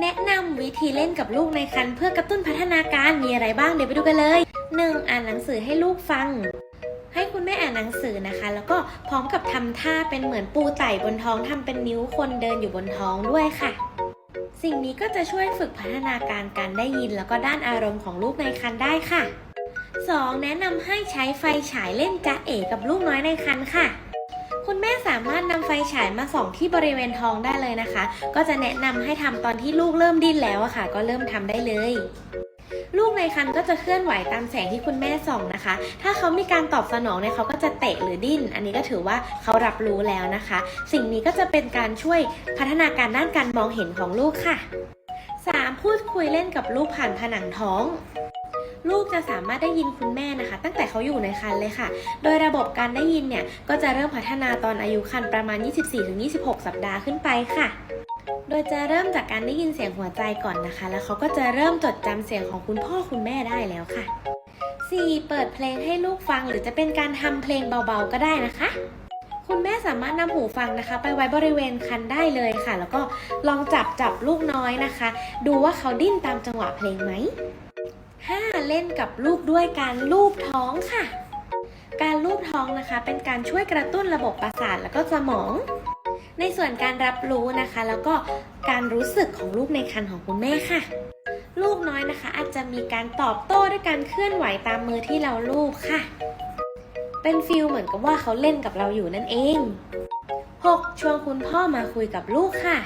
แนะนำวิธีเล่นกับลูกในครรภ์เพื่อกระตุ้นพัฒนาการมีอะไรบ้างเดี๋ยวไปดูกันเลย 1. อ่านหนังสือให้ลูกฟัง ให้คุณแม่อ่านหนังสือนะคะ แล้วก็พร้อมกับทำท่าเป็นเหมือนปูไต่บนท้องทำเป็นนิ้วคนเดินอยู่บนท้องด้วยค่ะ สิ่งนี้ก็จะช่วยฝึกพัฒนาการการได้ยิน แล้วก็ด้านอารมณ์ของลูกในครรภ์ได้ค่ะ 2. แนะนำให้ใช้ไฟฉายเล่นจ๊ะเอกับลูกน้อยในครรภ์ค่ะ คุณแม่สามารถนำไฟฉายมาส่องที่บริเวณท้องได้เลยนะคะ ก็จะแนะนำให้ทำตอนที่ลูกเริ่มดิ้นแล้วอะค่ะ ก็เริ่มทำได้เลย ลูกในครรภ์ก็จะเคลื่อนไหวตามแสงที่คุณแม่ส่องนะคะ ถ้าเขามีการตอบสนองเนี่ยเขาก็จะเตะหรือดิ้น อันนี้ก็ถือว่าเขารับรู้แล้วนะคะ สิ่งนี้ก็จะเป็นการช่วยพัฒนาการด้านการมองเห็นของลูกค่ะ 3. พูดคุยเล่นกับลูกผ่านผนังท้อง ลูกจะสามารถได้ยินคุณแม่นะคะ ตั้งแต่เขาอยู่ในครรภ์เลยค่ะ โดยระบบการได้ยินเนี่ย ก็จะเริ่มพัฒนาตอนอายุครรภ์ประมาณ 24-26 สัปดาห์ขึ้นไปค่ะโดยจะเริ่มจากการได้ยินเสียงหัวใจก่อนนะคะ แล้วเขาก็จะเริ่มจดจำเสียงของคุณพ่อคุณแม่ได้แล้วค่ะ 4. เปิดเพลงให้ลูกฟังหรือจะเป็นการทำเพลงเบาๆก็ได้นะคะ คุณแม่สามารถนำหูฟังนะคะ ไปไว้บริเวณคันได้เลยค่ะ แล้วก็ลองจับจับลูกน้อยนะคะ ดูว่าเขาดิ้นตามจังหวะเพลงไหม 5. เล่นกับลูกด้วยการลูบท้องค่ะ การลูบท้องนะคะ เป็นการช่วยกระตุ้นระบบประสาทแล้วก็สมอง ในส่วนการรับรู้นะคะ แล้วก็การรู้สึกของลูกในครรภ์ของคุณแม่ค่ะ ลูกน้อยนะคะ อาจจะมีการตอบโต้ด้วยการเคลื่อนไหวตามมือที่เราลูบค่ะ เป็นฟิลเหมือนกับว่าเขาเล่นกับเราอยู่นั่นเอง 6. ชวนคุณพ่อมาคุยกับลูกค่ะ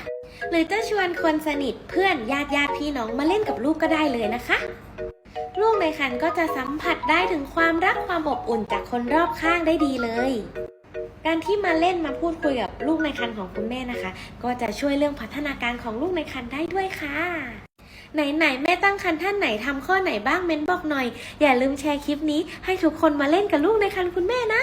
หรือจะชวนคนสนิทเพื่อนญาติญาติพี่น้องมาเล่นกับลูกก็ได้เลยนะคะ ลูกในครรภ์ก็จะสัมผัสได้ถึงความรักความอบอุ่นจากคนรอบข้างได้ดีเลย การที่มาเล่นมาพูดคุยกับลูกในครรภ์ของคุณแม่นะคะ ก็จะช่วยเรื่องพัฒนาการของลูกในครรภ์ได้ด้วยค่ะไหนๆแม่ตั้งครรภ์ท่านไหนทำข้อไหนบ้างเม้นบอกหน่อย อย่าลืมแชร์คลิปนี้ให้ทุกคนมาเล่นกับลูกในครรภ์คุณแม่นะ